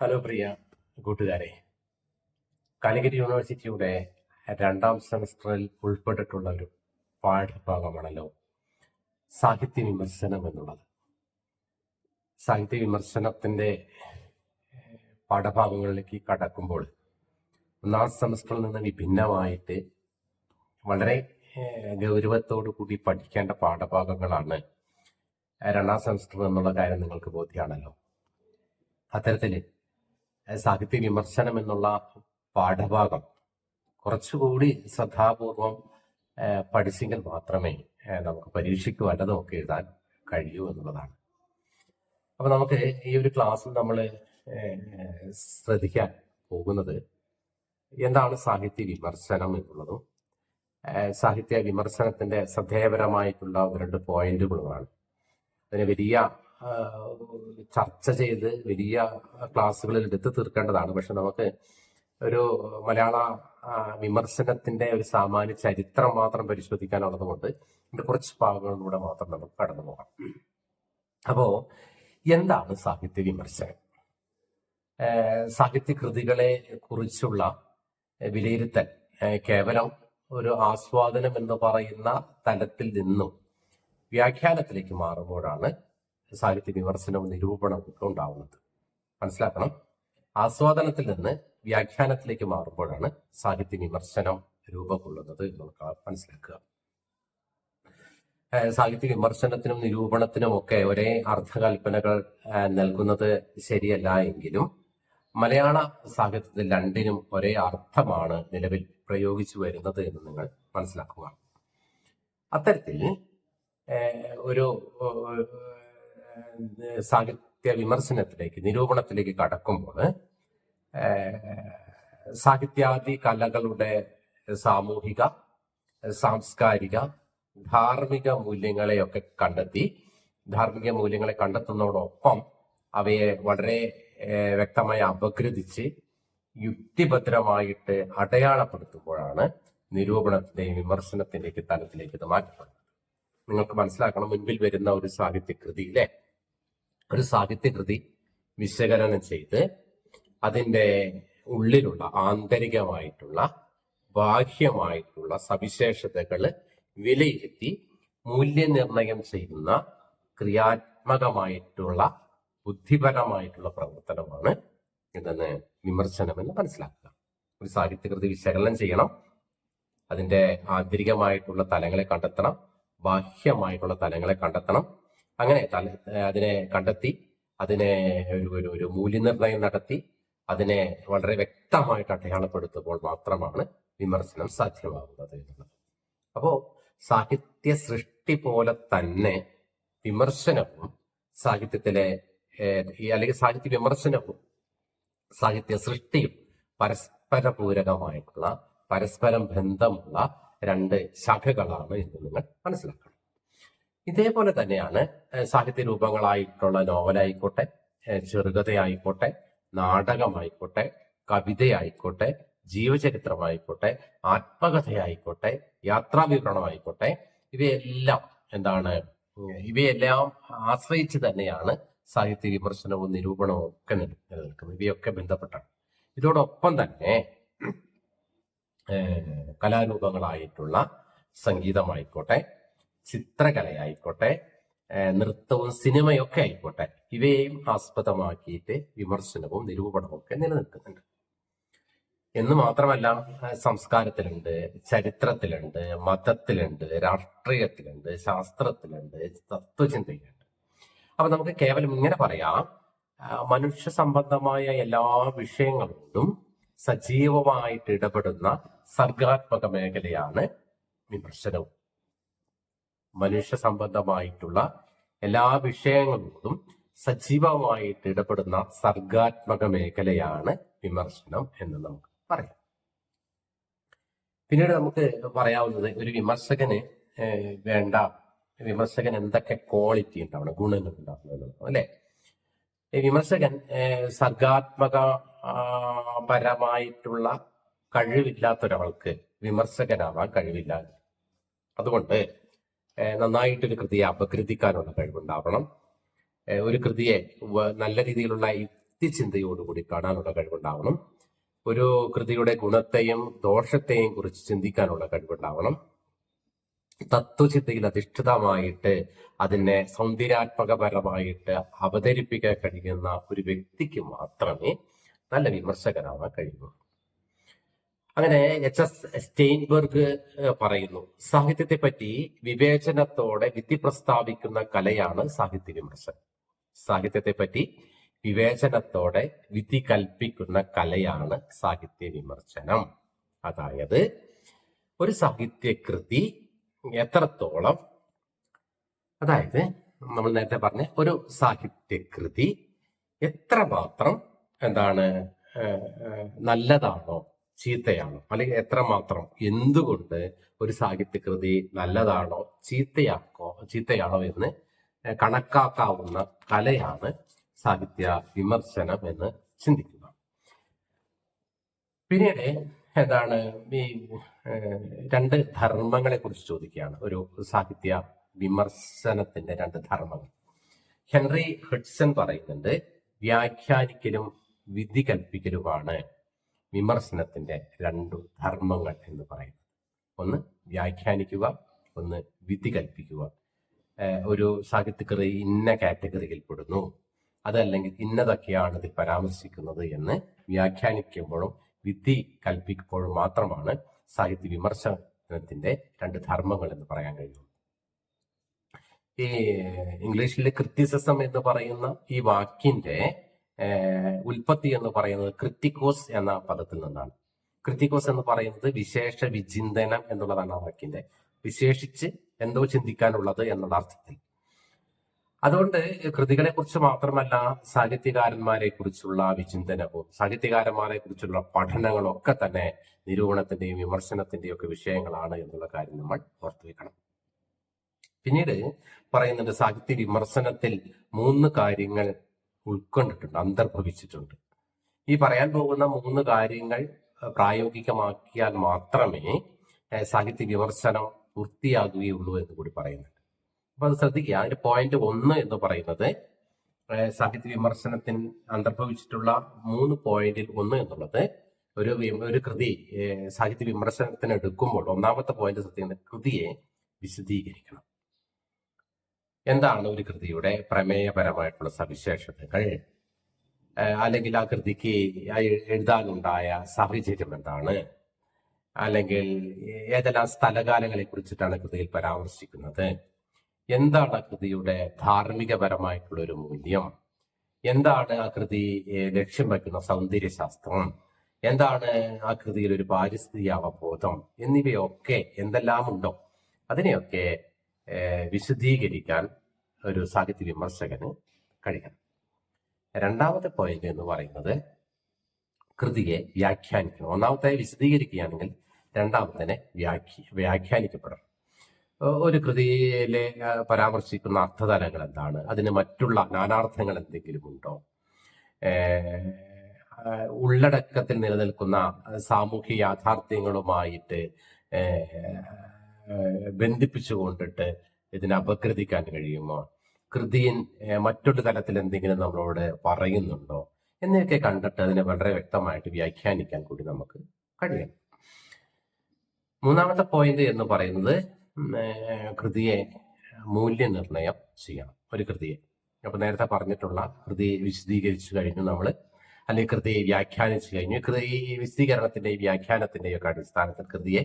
Hello പ്രിയ കൂട്ടുകാരെ. കാലിക്കറ്റ് യൂണിവേഴ്സിറ്റിയുടെ രണ്ടാം സെമസ്റ്ററിൽ ഉൾപ്പെട്ടിട്ടുള്ള ഒരു പാഠഭാഗമാണല്ലോ സാഹിത്യ വിമർശനം എന്നുള്ളത്. സാഹിത്യ വിമർശനത്തിന്റെ ഏഹ്, പാഠഭാഗങ്ങളിലേക്ക് കടക്കുമ്പോൾ ഒന്നാം സെമസ്റ്ററിൽ നിന്ന് വിഭിന്നമായിട്ട് വളരെ ഗൗരവത്തോടു കൂടി പഠിക്കേണ്ട പാഠഭാഗങ്ങളാണ് രണ്ടാം സെമസ്റ്റർ എന്നുള്ള കാര്യം നിങ്ങൾക്ക് ബോധ്യമാണല്ലോ. അത്തരത്തിൽ ഏഹ് സാഹിത്യ വിമർശനം എന്നുള്ള പാഠഭാഗം കുറച്ചുകൂടി ശ്രദ്ധാപൂർവം പഠിച്ചെങ്കിൽ മാത്രമേ നമുക്ക് പരീക്ഷയ്ക്ക് വല്ലതുമൊക്കെ എഴുതാൻ കഴിയൂ എന്നുള്ളതാണ്. അപ്പൊ നമുക്ക് ഈ ഒരു ക്ലാസ്സിൽ നമ്മൾ ശ്രദ്ധിക്കാൻ പോകുന്നത് എന്താണ് സാഹിത്യ വിമർശനം എന്നുള്ളതും സാഹിത്യ വിമർശനത്തിന്റെ ശ്രദ്ധേയപരമായിട്ടുള്ള രണ്ട് പോയിന്റുകളുമാണ്. അതിന് വലിയ ചർച്ച ചെയ്ത് വലിയ ക്ലാസ്സുകളിൽ എടുത്തു തീർക്കേണ്ടതാണ്. പക്ഷെ നമുക്ക് ഒരു മലയാള വിമർശനത്തിന്റെ ഒരു സാമാന്യ ചരിത്രം മാത്രം പരിശോധിക്കാനുള്ളത് കൊണ്ട് ഇതിന്റെ കുറച്ച് ഭാഗങ്ങളിലൂടെ മാത്രം നമുക്ക് കടന്നു പോകാം. അപ്പോ എന്താണ് സാഹിത്യ വിമർശനം? സാഹിത്യ കൃതികളെ കുറിച്ചുള്ള വിലയിരുത്തൽ കേവലം ഒരു ആസ്വാദനം എന്ന് പറയുന്ന തലത്തിൽ നിന്നും വ്യാഖ്യാനത്തിലേക്ക് മാറുമ്പോഴാണ് സാഹിത്യ വിമർശനവും നിരൂപണവും ഉണ്ടാവുന്നത്. മനസ്സിലാക്കണം? ആസ്വാദനത്തിൽ നിന്ന് വ്യാഖ്യാനത്തിലേക്ക് മാറുമ്പോഴാണ് സാഹിത്യ വിമർശനം രൂപം കൊള്ളുന്നത് എന്ന് നമുക്ക് മനസ്സിലാക്കുക സാഹിത്യ വിമർശനത്തിനും നിരൂപണത്തിനും ഒക്കെ ഒരേ അർത്ഥകൽപ്പനകൾ നൽകുന്നത് ശരിയല്ല എങ്കിലും മലയാള സാഹിത്യത്തിൽ രണ്ടിനും ഒരേ അർത്ഥമാണ് നിലവിൽ പ്രയോഗിച്ചു വരുന്നത് എന്ന് നിങ്ങൾ മനസ്സിലാക്കുക. അത്തരത്തിൽ ഒരു സാഹിത്യ വിമർശനത്തിലേക്ക് നിരൂപണത്തിലേക്ക് കടക്കുമ്പോൾ സാഹിത്യാദി കലകളുടെ സാമൂഹിക സാംസ്കാരിക ധാർമ്മിക മൂല്യങ്ങളെയൊക്കെ കണ്ടെത്തി ധാർമ്മിക മൂല്യങ്ങളെ കണ്ടെത്തുന്നതോടൊപ്പം അവയെ വളരെ വ്യക്തമായി അപഗ്രഥിച്ച് യുക്തിഭദ്രമായിട്ട് അടയാളപ്പെടുത്തുമ്പോഴാണ് നിരൂപണത്തിന്റെയും വിമർശനത്തിന്റെയും തലത്തിലേക്ക് ഇത് മാറ്റപ്പെടുന്നത്. നിങ്ങൾക്ക് മനസ്സിലാക്കണം മുൻപിൽ വരുന്ന ഒരു സാഹിത്യകൃതിയിലെ ഒരു സാഹിത്യകൃതി വിശകലനം ചെയ്ത് അതിന്റെ ഉള്ളിലുള്ള ആന്തരികമായിട്ടുള്ള ബാഹ്യമായിട്ടുള്ള സവിശേഷതകൾ വിലയിരുത്തി മൂല്യനിർണയം ചെയ്യുന്ന ക്രിയാത്മകമായിട്ടുള്ള ബുദ്ധിപരമായിട്ടുള്ള പ്രവർത്തനമാണ് ഇതെന്ന് വിമർശനമെന്ന് മനസ്സിലാക്കുക. ഒരു സാഹിത്യകൃതി വിശകലനം ചെയ്യണം. അതിന്റെ ആന്തരികമായിട്ടുള്ള തലങ്ങളെ കണ്ടെത്തണം. ബാഹ്യമായിട്ടുള്ള തലങ്ങളെ കണ്ടെത്തണം. അങ്ങനെ അതിനെ കണ്ടെത്തി അതിനെ ഒരു ഒരു ഒരു മൂല്യനിർണയം നടത്തി അതിനെ വളരെ വ്യക്തമായിട്ട് അടയാളപ്പെടുത്തുമ്പോൾ മാത്രമാണ് വിമർശനം സാധ്യമാകുന്നത് എന്നുള്ളത്. അപ്പോ സാഹിത്യ സൃഷ്ടി പോലെ തന്നെ വിമർശനവും സാഹിത്യത്തിലെ അല്ലെങ്കിൽ സാഹിത്യ വിമർശനവും സാഹിത്യ സൃഷ്ടിയും പരസ്പര പൂരകമായിട്ടുള്ള പരസ്പരം ബന്ധമുള്ള രണ്ട് ശാഖകളാണ് എന്ന് നിങ്ങൾ മനസ്സിലാക്കണം. ഇതേപോലെ തന്നെയാണ് സാഹിത്യ രൂപങ്ങളായിട്ടുള്ള നോവലായിക്കോട്ടെ ചെറുകഥയായിക്കോട്ടെ നാടകമായിക്കോട്ടെ കവിതയായിക്കോട്ടെ ജീവചരിത്രമായിക്കോട്ടെ ആത്മകഥയായിക്കോട്ടെ യാത്രാവിവരണമായിക്കോട്ടെ ഇവയെല്ലാം എന്താണ് ഇവയെല്ലാം ആശ്രയിച്ച് തന്നെയാണ് സാഹിത്യ വിമർശനവും നിരൂപണവും ഒക്കെ നില- നിലനിൽക്കുന്നത്. ഇവയൊക്കെ ബന്ധപ്പെട്ടാണ്. ഇതോടൊപ്പം തന്നെ കലാരൂപങ്ങളായിട്ടുള്ള സംഗീതമായിക്കോട്ടെ ചിത്രകലയായിക്കോട്ടെ നൃത്തവും സിനിമയൊക്കെ ആയിക്കോട്ടെ ഇവയെയും ആസ്പദമാക്കിയിട്ട് വിമർശനവും നിരൂപണവും ഒക്കെ നിലനിൽക്കുന്നുണ്ട്. എന്ന് മാത്രമല്ല സംസ്കാരത്തിലുണ്ട് ചരിത്രത്തിലുണ്ട് മതത്തിലുണ്ട് രാഷ്ട്രീയത്തിലുണ്ട് ശാസ്ത്രത്തിലുണ്ട് തത്വചിന്തയിലുണ്ട്. അപ്പൊ നമുക്ക് കേവലം ഇങ്ങനെ പറയാം മനുഷ്യ സംബന്ധമായ എല്ലാ വിഷയങ്ങളോടും സജീവമായിട്ട് ഇടപെടുന്ന സർഗാത്മക മേഖലയാണ് വിമർശനവും. മനുഷ്യ സംബന്ധമായിട്ടുള്ള എല്ലാ വിഷയങ്ങളോടും സജീവമായിട്ട് ഇടപെടുന്ന സർഗാത്മക മേഖലയാണ് വിമർശനം എന്ന് നമുക്ക് പറയാം. പിന്നീട് നമുക്ക് പറയാവുന്നത് ഒരു വിമർശകന് വേണ്ട വിമർശകൻ എന്തൊക്കെ ക്വാളിറ്റി ഉണ്ടാവണം ഗുണങ്ങൾ ഉണ്ടാവണം അല്ലെ? ഈ വിമർശകൻ സർഗാത്മക പരമായിട്ടുള്ള കഴിവില്ലാത്ത ഒരാൾക്ക് വിമർശകനാവാൻ കഴിവില്ല. അതുകൊണ്ട് നന്നായിട്ടൊരു കൃതിയെ അപകൃതിക്കാനുള്ള കഴിവുണ്ടാവണം. ഒരു കൃതിയെ നല്ല രീതിയിലുള്ള യുക്തിചിന്തയോടുകൂടി കാണാനുള്ള കഴിവുണ്ടാവണം. ഒരു കൃതിയുടെ ഗുണത്തെയും ദോഷത്തെയും കുറിച്ച് ചിന്തിക്കാനുള്ള കഴിവുണ്ടാവണം. തത്വചിന്തയിൽ അധിഷ്ഠിതമായിട്ട് അതിനെ സൗന്ദര്യാത്മകപരമായിട്ട് അവതരിപ്പിക്കാൻ കഴിയുന്ന ഒരു വ്യക്തിക്ക് മാത്രമേ നല്ല വിമർശകനാവാൻ കഴിയൂ. അങ്ങനെ എച്ച് എസ് സ്റ്റെയിൻബർഗ് പറയുന്നു. സാഹിത്യത്തെ പറ്റി വിവേചനത്തോടെ വിധി പ്രസ്താവിക്കുന്ന കലയാണ് സാഹിത്യ വിമർശനം സാഹിത്യത്തെ പറ്റി വിവേചനത്തോടെ വിധി കൽപ്പിക്കുന്ന കലയാണ് സാഹിത്യ വിമർശനം അതായത് ഒരു സാഹിത്യകൃതി എത്രത്തോളം അതായത് നമ്മൾ നേരത്തെ പറഞ്ഞ ഒരു സാഹിത്യകൃതി എത്രമാത്രം എന്താണ് നല്ലതാണോ ചീത്തയാണോ? അല്ലെങ്കിൽ എത്രമാത്രം? എന്തുകൊണ്ട് ഒരു സാഹിത്യകൃതി നല്ലതാണോ ചീത്തയാക്കോ ചീത്തയാണോ എന്ന് കണക്കാക്കാവുന്ന കലയാണ് സാഹിത്യ വിമർശനം എന്ന് ചിന്തിക്കുക പിന്നീട് എന്താണ് ഈ രണ്ട് ധർമ്മങ്ങളെ കുറിച്ച് ചോദിക്കുകയാണ്. ഒരു സാഹിത്യ വിമർശനത്തിന്റെ രണ്ട് ധർമ്മങ്ങൾ. ഹെൻറി ഹിഡ്സൺ പറയുന്നുണ്ട് വ്യാഖ്യാനിക്കലും വിധി കൽപ്പിക്കലുമാണ് വിമർശനത്തിന്റെ രണ്ടു ധർമ്മങ്ങൾ എന്ന് പറയുന്നത്. ഒന്ന് വ്യാഖ്യാനിക്കുക ഒന്ന് വിധി കൽപ്പിക്കുക. ഒരു സാഹിത്യകൃതി ഇന്ന കാറ്റഗറിയിൽ പെടുന്നു അതല്ലെങ്കിൽ ഇന്നതൊക്കെയാണ് ഇതിൽ പരാമർശിക്കുന്നത് എന്ന് വ്യാഖ്യാനിക്കുമ്പോഴും വിധി കൽപ്പിക്കുമ്പോഴും മാത്രമാണ് സാഹിത്യ വിമർശനത്തിന്റെ രണ്ട് ധർമ്മങ്ങൾ എന്ന് പറയാൻ കഴിയുള്ളൂ. ഈ ഇംഗ്ലീഷിലെ ക്രിറ്റിസിസം എന്ന് പറയുന്ന ഈ വാക്കിന്റെ ഉൽപ്പത്തി എന്ന് പറയുന്നത് ക്രിറ്റിക്കോസ് എന്ന പദത്തിൽ നിന്നാണ്. ക്രിറ്റിക്കോസ് എന്ന് പറയുന്നത് വിശേഷ വിചിന്തനം എന്നുള്ളതാണ് ആ വാക്കിന്റെ. വിശേഷിച്ച് എന്തോ ചിന്തിക്കാനുള്ളത് എന്നുള്ള അർത്ഥത്തിൽ. അതുകൊണ്ട് കൃതികളെ കുറിച്ച് മാത്രമല്ല സാഹിത്യകാരന്മാരെ കുറിച്ചുള്ള വിചിന്തനവും സാഹിത്യകാരന്മാരെ കുറിച്ചുള്ള പഠനങ്ങളും ഒക്കെ തന്നെ നിരൂപണത്തിന്റെയും വിമർശനത്തിന്റെയും ഒക്കെ വിഷയങ്ങളാണ് എന്നുള്ള കാര്യം നമ്മൾ ഓർത്തു വെക്കണം. പിന്നീട് പറയുന്നുണ്ട് സാഹിത്യ വിമർശനത്തിൽ മൂന്ന് കാര്യങ്ങൾ ഉൾക്കൊണ്ടിട്ടുണ്ട് അന്തർഭവിച്ചിട്ടുണ്ട്. ഈ പറയാൻ പോകുന്ന മൂന്ന് കാര്യങ്ങൾ പ്രായോഗികമാക്കിയാൽ മാത്രമേ സാഹിത്യ വിമർശനം പൂർത്തിയാകുകയുള്ളൂ എന്ന് കൂടി പറയുന്നുണ്ട്. അപ്പൊ അത് ശ്രദ്ധിക്കുക. അതിന്റെ പോയിന്റ് ഒന്ന് എന്ന് പറയുന്നത് സാഹിത്യ വിമർശനത്തിന് അന്തർഭവിച്ചിട്ടുള്ള മൂന്ന് പോയിന്റിൽ ഒന്ന് എന്നുള്ളത് ഒരു ഒരു കൃതി സാഹിത്യ വിമർശനത്തിന് എടുക്കുമ്പോൾ ഒന്നാമത്തെ പോയിന്റ് ശ്രദ്ധിക്കുന്നത് കൃതിയെ വിശദീകരിക്കണം. എന്താണ് ഒരു കൃതിയുടെ പ്രമേയപരമായിട്ടുള്ള സവിശേഷതകൾ? അല്ലെങ്കിൽ ആ കൃതിക്ക് എഴുതാനുണ്ടായ സാഹചര്യം എന്താണ്? അല്ലെങ്കിൽ ഏതെല്ലാം സ്ഥലകാലങ്ങളെ കുറിച്ചിട്ടാണ് കൃതിയിൽ പരാമർശിക്കുന്നത്? എന്താണ് ആ കൃതിയുടെ ധാർമ്മികപരമായിട്ടുള്ള ഒരു മൂല്യം? എന്താണ് ആ കൃതി ലക്ഷ്യം വയ്ക്കുന്ന സൗന്ദര്യശാസ്ത്രം? എന്താണ് ആ കൃതിയിൽ ഒരു പാരിസ്ഥിതിക അവബോധം എന്നിവയൊക്കെ എന്തെല്ലാം ഉണ്ടോ അതിനെയൊക്കെ വിശദീകരിക്കാൻ ഒരു സാഹിത്യ വിമർശകന് കഴിയണം. രണ്ടാമത്തെ പോയിന്റ് എന്ന് പറയുന്നത് കൃതിയെ വ്യാഖ്യാനിക്കണം. ഒന്നാമത്തെ വിശദീകരിക്കുകയാണെങ്കിൽ രണ്ടാമത്തേനെ വ്യാഖ്യ വ്യാഖ്യാനിക്കപ്പെടണം. ഒരു കൃതിയിലെ പരാമർശിക്കുന്ന അർത്ഥതലങ്ങൾ എന്താണ്? അതിന് മറ്റുള്ള നാനാർത്ഥങ്ങൾ എന്തെങ്കിലും ഉണ്ടോ? ഉള്ളടക്കത്തിൽ നിലനിൽക്കുന്ന സാമൂഹ്യ യാഥാർത്ഥ്യങ്ങളുമായിട്ട് ഏഹ്, കൊണ്ടിട്ട് ഇതിനെ അപകൃതിക്കാൻ കഴിയുമോ? കൃതിയിൽ ഏഹ്, മറ്റൊരു തലത്തിൽ എന്തെങ്കിലും നമ്മളോട് പറയുന്നുണ്ടോ? എന്നൊക്കെ കണ്ടിട്ട് അതിനെ വളരെ വ്യക്തമായിട്ട് വ്യാഖ്യാനിക്കാൻ കൂടി നമുക്ക് കഴിയണം. മൂന്നാമത്തെ പോയിന്റ് എന്ന് പറയുന്നത് കൃതിയെ മൂല്യനിർണയം ചെയ്യണം. ഒരു കൃതിയെ. അപ്പൊ നേരത്തെ പറഞ്ഞിട്ടുള്ള കൃതി വിശദീകരിച്ചു കഴിഞ്ഞു നമ്മൾ അല്ലെങ്കിൽ കൃതിയെ വ്യാഖ്യാനിച്ചു കഴിഞ്ഞു. കൃതി വിശദീകരണത്തിന്റെയും വ്യാഖ്യാനത്തിന്റെയും ഒക്കെ അടിസ്ഥാനത്തിൽ കൃതിയെ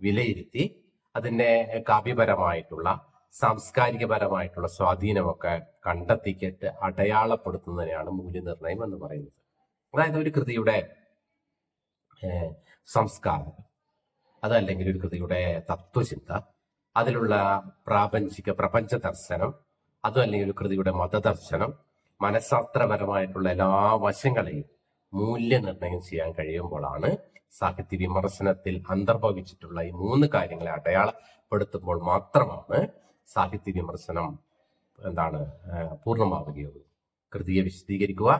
വിലയിരുത്തി അതിന്റെ കാവ്യപരമായിട്ടുള്ള സാംസ്കാരികപരമായിട്ടുള്ള സ്വാധീനമൊക്കെ കണ്ടെത്തിക്കിട്ട് അടയാളപ്പെടുത്തുന്നതിനാണ് മൂല്യനിർണയം എന്ന് പറയുന്നത്. അതായത് ഒരു കൃതിയുടെ സംസ്കാരം അതല്ലെങ്കിൽ ഒരു കൃതിയുടെ തത്വചിന്ത അതിലുള്ള പ്രാപഞ്ചിക പ്രപഞ്ച ദർശനം അതും അല്ലെങ്കിൽ ഒരു കൃതിയുടെ മതദർശനം മനഃശാസ്ത്രപരമായിട്ടുള്ള എല്ലാ വശങ്ങളെയും മൂല്യനിർണയം ചെയ്യാൻ കഴിയുമ്പോഴാണ് സാഹിത്യ വിമർശനത്തിൽ അന്തർഭവിച്ചിട്ടുള്ള ഈ മൂന്ന് കാര്യങ്ങളെ അടയാളപ്പെടുത്തുമ്പോൾ മാത്രമാണ് സാഹിത്യ വിമർശനം എന്താണ് പൂർണമാവുകയുള്ളൂ. കൃതിയെ വിശദീകരിക്കുക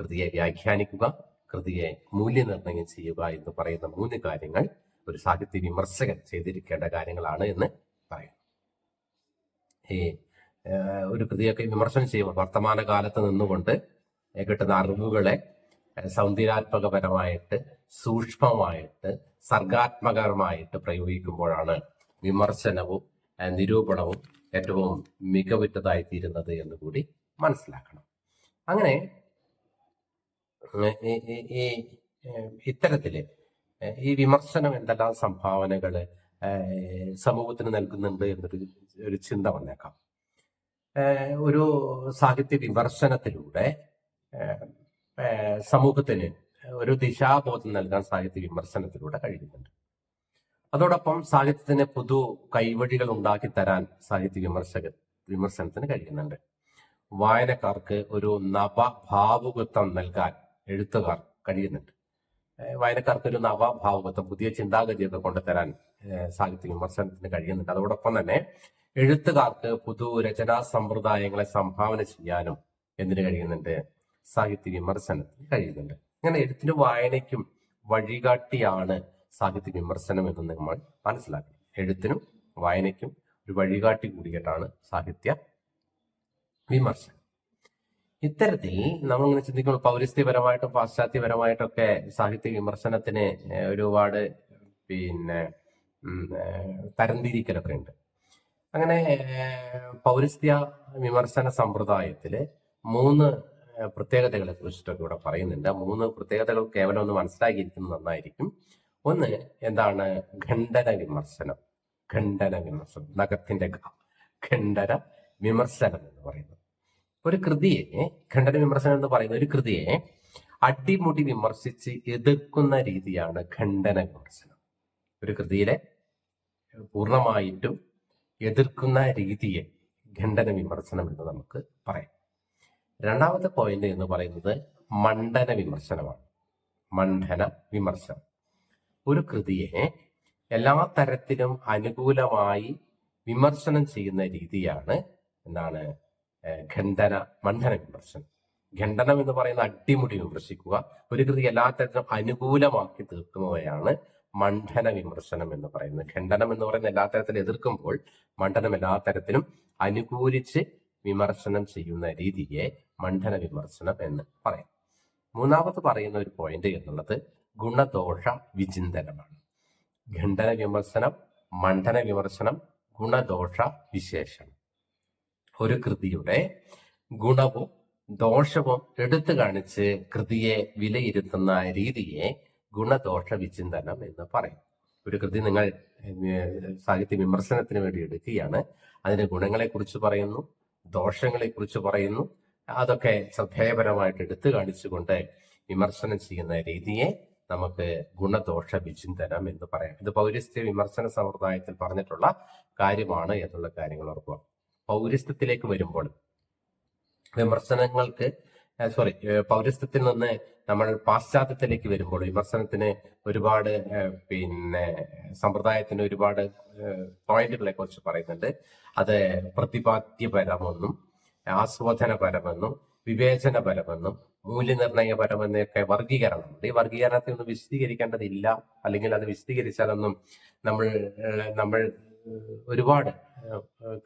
കൃതിയെ വ്യാഖ്യാനിക്കുക കൃതിയെ മൂല്യനിർണയം ചെയ്യുക എന്ന് പറയുന്ന മൂന്ന് കാര്യങ്ങൾ ഒരു സാഹിത്യ വിമർശകൻ ചെയ്തിരിക്കേണ്ട കാര്യങ്ങളാണ് എന്ന് പറയുന്നു ഈ ഒരു കൃതിയൊക്കെ വിമർശനം ചെയ്യുമ്പോൾ വർത്തമാനകാലത്ത് നിന്നുകൊണ്ട് കിട്ടുന്ന അറിവുകളെ സൗന്ദര്യാത്മകപരമായിട്ട് സൂക്ഷ്മമായിട്ട് സർഗാത്മകമായിട്ട് പ്രയോഗിക്കുമ്പോഴാണ് വിമർശനവും നിരൂപണവും ഏറ്റവും മികവുറ്റതായി തീരുന്നത് എന്ന് കൂടി മനസ്സിലാക്കണം. അങ്ങനെ ഈ ഇത്തരത്തിൽ ഈ വിമർശനം എന്തെല്ലാം സംഭാവനകൾ സമൂഹത്തിന് നൽകുന്നുണ്ട് എന്നൊരു ഒരു ചിന്ത വന്നേക്കാം. ഒരു സാഹിത്യ വിമർശനത്തിലൂടെ സമൂഹത്തിന് ഒരു ദിശാബോധം നൽകാൻ സാഹിത്യ വിമർശനത്തിലൂടെ കഴിയുന്നുണ്ട്. അതോടൊപ്പം സാഹിത്യത്തിന് പുതു കൈവഴികൾ ഉണ്ടാക്കി തരാൻ സാഹിത്യ വിമർശക വിമർശനത്തിന് കഴിയുന്നുണ്ട്. വായനക്കാർക്ക് ഒരു നവഭാവുകത്വം നൽകാൻ എഴുത്തുകാർ കഴിയുന്നുണ്ട്. വായനക്കാർക്ക് ഒരു നവഭാവുകത്വം പുതിയ ചിന്താഗതിയൊക്കെ കൊണ്ടുതരാൻ തരാൻ സാഹിത്യ വിമർശനത്തിന് കഴിയുന്നുണ്ട്. അതോടൊപ്പം തന്നെ എഴുത്തുകാർക്ക് പുതു രചനാ സമ്പ്രദായങ്ങളെ സംഭാവന ചെയ്യാനും എന്തിനു കഴിയുന്നുണ്ട്? സാഹിത്യ വിമർശനത്തിന് കഴിയുന്നുണ്ട്. അങ്ങനെ എഴുത്തിന് വായനയ്ക്കും വഴികാട്ടിയാണ് സാഹിത്യ വിമർശനം എന്ന് നമ്മൾ മനസ്സിലാക്കണം. എഴുത്തിനും വായനയ്ക്കും ഒരു വഴികാട്ടി കൂടിയിട്ടാണ് സാഹിത്യ വിമർശനം. ഇത്തരത്തിൽ നമ്മൾ ഇങ്ങനെ ചിന്തിക്കുമ്പോൾ പൗരസ്ത്യപരമായിട്ടും പാശ്ചാത്യപരമായിട്ടൊക്കെ സാഹിത്യ വിമർശനത്തിന് ഒരുപാട് പിന്നെ തരംതിരിക്കലൊക്കെ ഉണ്ട്. അങ്ങനെ പൗരസ്ത്യ വിമർശന സമ്പ്രദായത്തിൽ മൂന്ന് പ്രത്യേകതകളെ കുറിച്ചിട്ടൊക്കെ ഇവിടെ പറയുന്നുണ്ട്. മൂന്ന് പ്രത്യേകതകൾ കേവലം ഒന്ന് മനസ്സിലാക്കിയിരിക്കുന്നത് നന്നായിരിക്കും. ഒന്ന് എന്താണ്? ഖണ്ഡന വിമർശനം. ഖണ്ഡന വിമർശനം. നഖത്തിന്റെ ഖണ്ഡന വിമർശനം എന്ന് പറയുന്നത്. ഒരു കൃതിയെ ഖണ്ഡന വിമർശനം എന്ന് പറയുന്ന ഒരു കൃതിയെ അടിമുടി വിമർശിച്ച് എതിർക്കുന്ന രീതിയാണ് ഖണ്ഡന വിമർശനം. ഒരു കൃതിയിലെ പൂർണമായിട്ടും എതിർക്കുന്ന രീതിയെ ഖണ്ഡന വിമർശനം എന്ന് നമുക്ക് പറയാം. രണ്ടാമത്തെ പോയിന്റ് എന്ന് പറയുന്നത് മണ്ഡന വിമർശനമാണ്. മണ്ഡന വിമർശനം. ഒരു കൃതിയെ എല്ലാ തരത്തിലും അനുകൂലമായി വിമർശനം ചെയ്യുന്ന രീതിയാണ് എന്താണ് ഖണ്ഡന മണ്ഡന വിമർശനം. ഖണ്ഡനം എന്ന് പറയുന്ന അടിമുടി വിമർശിക്കുക ഒരു കൃതി എല്ലാ തരത്തിലും അനുകൂലമാക്കി തീർക്കുന്നവയാണ് മണ്ഡന വിമർശനം എന്ന് പറയുന്നത്. ഖണ്ഡനം എന്ന് പറയുന്ന എല്ലാ തരത്തിലും എതിർക്കുമ്പോൾ മണ്ഡനം എല്ലാ തരത്തിലും അനുകൂലിച്ച് വിമർശനം ചെയ്യുന്ന രീതിയെ മണ്ഡന വിമർശനം എന്ന് പറയാം. മൂന്നാമത് പറയുന്ന ഒരു പോയിന്റ് എന്നുള്ളത് ഗുണദോഷ വിചിന്തനമാണ്. ഖണ്ഡന വിമർശനം മണ്ഡന വിമർശനം ഗുണദോഷ വിശേഷണം. ഒരു കൃതിയുടെ ഗുണവും ദോഷവും എടുത്തു കാണിച്ച് കൃതിയെ വിലയിരുത്തുന്ന രീതിയെ ഗുണദോഷ വിചിന്തനം എന്ന് പറയും. ഒരു കൃതി നിങ്ങൾ സാഹിത്യ വിമർശനത്തിന് വേണ്ടി എടുക്കുകയാണ്. അതിന്റെ ഗുണങ്ങളെ കുറിച്ച് പറയുന്നു ദോഷങ്ങളെ കുറിച്ച് പറയുന്നു അതൊക്കെ ശ്രദ്ധേയപരമായിട്ട് എടുത്തു കാണിച്ചുകൊണ്ട് വിമർശനം ചെയ്യുന്ന രീതിയെ നമുക്ക് ഗുണദോഷ വിചിന്തനം എന്ന് പറയാം. ഇത് പൗരസ്ത്യ വിമർശന സമ്പ്രദായത്തിൽ പറഞ്ഞിട്ടുള്ള കാര്യമാണ് എന്നുള്ള കാര്യങ്ങൾ ഓർക്കുക. പൗരസ്ത്യത്തിലേക്ക് വരുമ്പോൾ വിമർശനങ്ങൾക്ക് സോറി പൗരസ്ത്യത്തിൽ നിന്ന് നമ്മൾ പാശ്ചാത്യത്തിലേക്ക് വരുമ്പോൾ വിമർശനത്തിന് ഒരുപാട് പിന്നെ സമ്പ്രദായത്തിന് ഒരുപാട് പോയിന്റുകളെ കുറിച്ച് പറയുന്നുണ്ട്. അത് പ്രതിപാദ്യപരമെന്നും ആസ്വാദനപരമെന്നും വിവേചനപരമെന്നും മൂല്യനിർണയപരമെന്നൊക്കെ വർഗീകരണമുണ്ട് ഈ വർഗീകരണത്തെ ഒന്നും വിശദീകരിക്കേണ്ടതില്ല. അല്ലെങ്കിൽ അത് വിശദീകരിച്ചാലൊന്നും നമ്മൾ നമ്മൾ ഒരുപാട്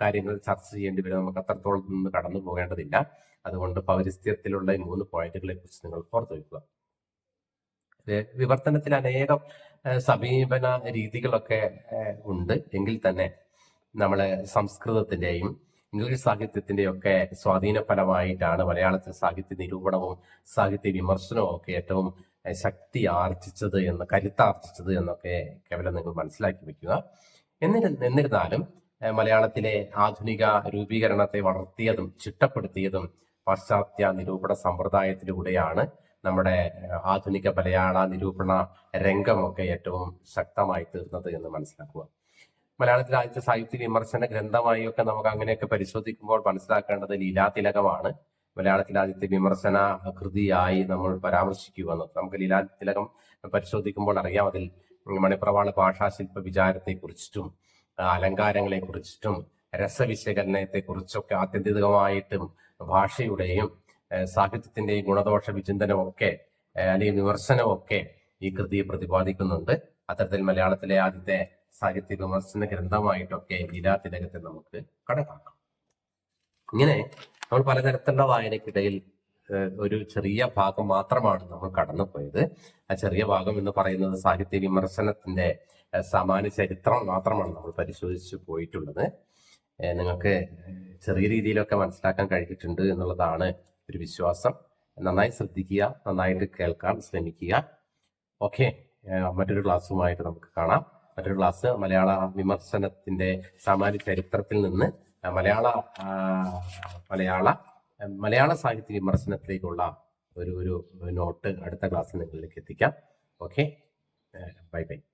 കാര്യങ്ങൾ ചർച്ച ചെയ്യേണ്ടി വരും. നമുക്ക് അത്രത്തോളം നിന്ന് കടന്നു പോകേണ്ടതില്ല. അതുകൊണ്ട് പൗരസ്ത്യത്തിലുള്ള ഈ മൂന്ന് പോയിന്റുകളെ കുറിച്ച് നിങ്ങൾ ഓർത്തു വയ്ക്കുക. വിവർത്തനത്തിൽ അനേകം സമീപന രീതികളൊക്കെ ഉണ്ട്. എങ്കിൽ തന്നെ നമ്മളെ സംസ്കൃതത്തിന്റെയും ഇംഗ്ലീഷ് സാഹിത്യത്തിന്റെ ഒക്കെ സ്വാധീന ഫലമായിട്ടാണ് മലയാളത്തിൽ സാഹിത്യ നിരൂപണവും സാഹിത്യ വിമർശനവും ഒക്കെ ഏറ്റവും ശക്തി ആർജിച്ചത് എന്ന് കരുത്താർജിച്ചത് എന്നൊക്കെ കേവലം നിങ്ങൾ മനസ്സിലാക്കി വെക്കുക. എന്നിരു എന്നിരുന്നാലും മലയാളത്തിലെ ആധുനിക രൂപീകരണത്തെ വളർത്തിയതും ചിട്ടപ്പെടുത്തിയതും പാശ്ചാത്യ നിരൂപണ സമ്പ്രദായത്തിലൂടെയാണ് നമ്മുടെ ആധുനിക മലയാള നിരൂപണ രംഗമൊക്കെ ഏറ്റവും ശക്തമായി തീർന്നത് എന്ന് മനസ്സിലാക്കുക. മലയാളത്തിലെ ആദ്യത്തെ സാഹിത്യ വിമർശന ഗ്രന്ഥമായി ഒക്കെ നമുക്ക് അങ്ങനെയൊക്കെ പരിശോധിക്കുമ്പോൾ മനസ്സിലാക്കേണ്ടത് ലീലാതിലകമാണ് മലയാളത്തിലെ ആദ്യത്തെ വിമർശന കൃതിയായി നമ്മൾ പരാമർശിക്കുമെന്ന് നമുക്ക് ലീലാതിലകം പരിശോധിക്കുമ്പോൾ അറിയാം അതിൽ മണിപ്രവാള ഭാഷാശില്പ വിചാരത്തെ കുറിച്ചിട്ടും അലങ്കാരങ്ങളെ കുറിച്ചിട്ടും രസവിശകലനത്തെ കുറിച്ചൊക്കെ ആത്യന്തികമായിട്ടും ഭാഷയുടെയും സാഹിത്യത്തിന്റെയും ഗുണദോഷ വിചിന്തനമൊക്കെ അല്ലെങ്കിൽ വിമർശനമൊക്കെ ഈ കൃതിയെ പ്രതിപാദിക്കുന്നുണ്ട്. അത്തരത്തിൽ മലയാളത്തിലെ ആദ്യത്തെ സാഹിത്യ വിമർശന ഗ്രന്ഥമായിട്ടൊക്കെ ലീലാതിലകത്തെ നമുക്ക് കണക്കാക്കാം ഇങ്ങനെ നമ്മൾ പലതരത്തിലുള്ള വായനക്കിടയിൽ ഒരു ചെറിയ ഭാഗം മാത്രമാണ് നമ്മൾ കടന്നുപോയത്. ആ ചെറിയ ഭാഗം എന്ന് പറയുന്നത് സാഹിത്യ വിമർശനത്തിന്റെ സമാന ചരിത്രം മാത്രമാണ് നമ്മൾ പരിശോധിച്ചു പോയിട്ടുള്ളത്. നിങ്ങൾക്ക് ചെറിയ രീതിയിലൊക്കെ മനസ്സിലാക്കാൻ കഴിഞ്ഞിട്ടുണ്ട് എന്നുള്ളതാണ് ഒരു വിശ്വാസം. നന്നായി ശ്രദ്ധിക്കുക നന്നായിട്ട് കേൾക്കാൻ ശ്രമിക്കുക. ഓക്കെ മറ്റൊരു ക്ലാസ്സുമായിട്ട് നമുക്ക് കാണാം. മറ്റൊരു ക്ലാസ് മലയാള വിമർശനത്തിന്റെ സാമാന്യ ചരിത്രത്തിൽ നിന്ന് മലയാള മലയാള മലയാള സാഹിത്യ വിമർശനത്തിലേക്കുള്ള ഒരു ഒരു നോട്ട് അടുത്ത ക്ലാസ്സിൽ നിങ്ങളിലേക്ക് എത്തിക്കാം. Okay bye bye